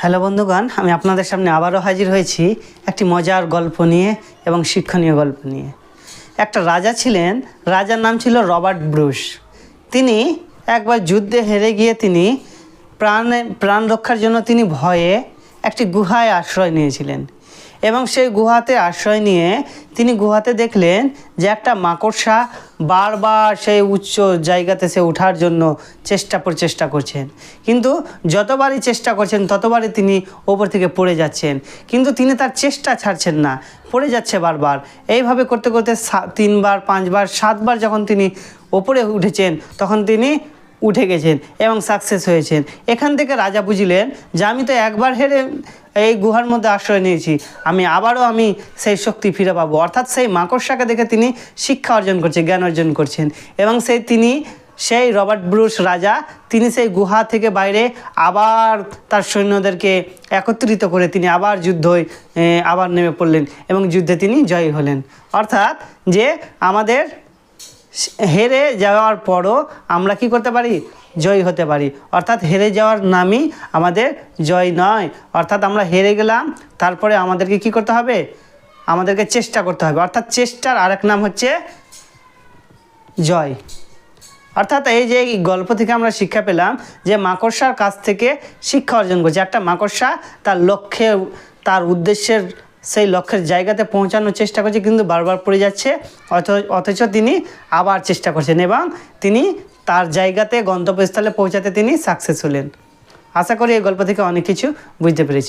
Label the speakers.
Speaker 1: Hello বন্ধুগণ, আমি আপনাদের সামনে আবারও হাজির হয়েছি একটি মজার গল্প নিয়ে এবং শিক্ষণীয় গল্প নিয়ে। একটা রাজা ছিলেন, রাজার নাম ছিল রবার্ট ব্রুস। তিনি একবার যুদ্ধে হেরে গিয়ে তিনি প্রাণে, প্রাণ রক্ষার জন্য তিনি ভয়ে একটি গুহায় আশ্রয় নিয়েছিলেন। এবং সেই গুহাতে আশ্রয় নিয়ে তিনি গুহাতে দেখলেন যে একটা মাকড়সা বারবার সেই উচ্চ জায়গাতে সে ওঠার জন্য চেষ্টা প্রচেষ্টা করছেন। কিন্তু যতবারই চেষ্টা করছেন, ততবারই তিনি ওপর থেকে পড়ে যাচ্ছেন। কিন্তু তিনি তার চেষ্টা ছাড়ছেন না, পড়ে যাচ্ছে বারবার। এইভাবে করতে করতে তিনবার, পাঁচবার, সাতবার যখন তিনি ওপরে উঠেছেন, তখন তিনি উঠে গেছেন এবং সাকসেস হয়েছেন। এখান থেকে রাজা বুঝিলেন যে আমি তো একবার হেরে এই গুহার মধ্যে আশ্রয় নিয়েছি। আমি আবারও আমি সেই শক্তি ফিরে পাবো। অর্থাৎ সেই মাকড়সাকে দেখে তিনি শিক্ষা অর্জন করছে জ্ঞান অর্জন করছেন। এবং সেই তিনি, সেই রবার্ট ব্রুস রাজা, তিনি সেই গুহা থেকে বাইরে আবার তার সৈন্যদেরকে একত্রিত করে তিনি আবার যুদ্ধই আবার নেমে পড়লেন এবং যুদ্ধে তিনি জয়ী হলেন। অর্থাৎ যে আমাদের হেরে যাওয়ার পরও আমরা কি করতে পারি? জয় হতে পারি। অর্থাৎ হেরে যাওয়ার নামই আমাদের জয় নয়। অর্থাৎ আমরা হেরে গেলাম, তারপরে আমাদেরকে কি করতে হবে? আমাদেরকে চেষ্টা করতে হবে। অর্থাৎ চেষ্টার আরেক নাম হচ্ছে জয়। অর্থাৎ এই যে গল্প থেকে আমরা শিক্ষা পেলাম যে মাকড়সার কাছ থেকে শিক্ষা অর্জন করছে। একটা মাকড়সা তার লক্ষ্যে, তার উদ্দেশ্যের সেই লক্ষ্যের জায়গাতে পৌঁছানোর চেষ্টা করছে, কিন্তু বারবার পড়ে যাচ্ছে। অথচ অথচ তিনি আবার চেষ্টা করছেন এবং তিনি তার জায়গাতে গন্তব্যস্থলে পৌঁছাতে তিনি সাকসেস হলেন। আশা করি এই গল্প থেকে অনেক কিছু বুঝতে পেরেছেন।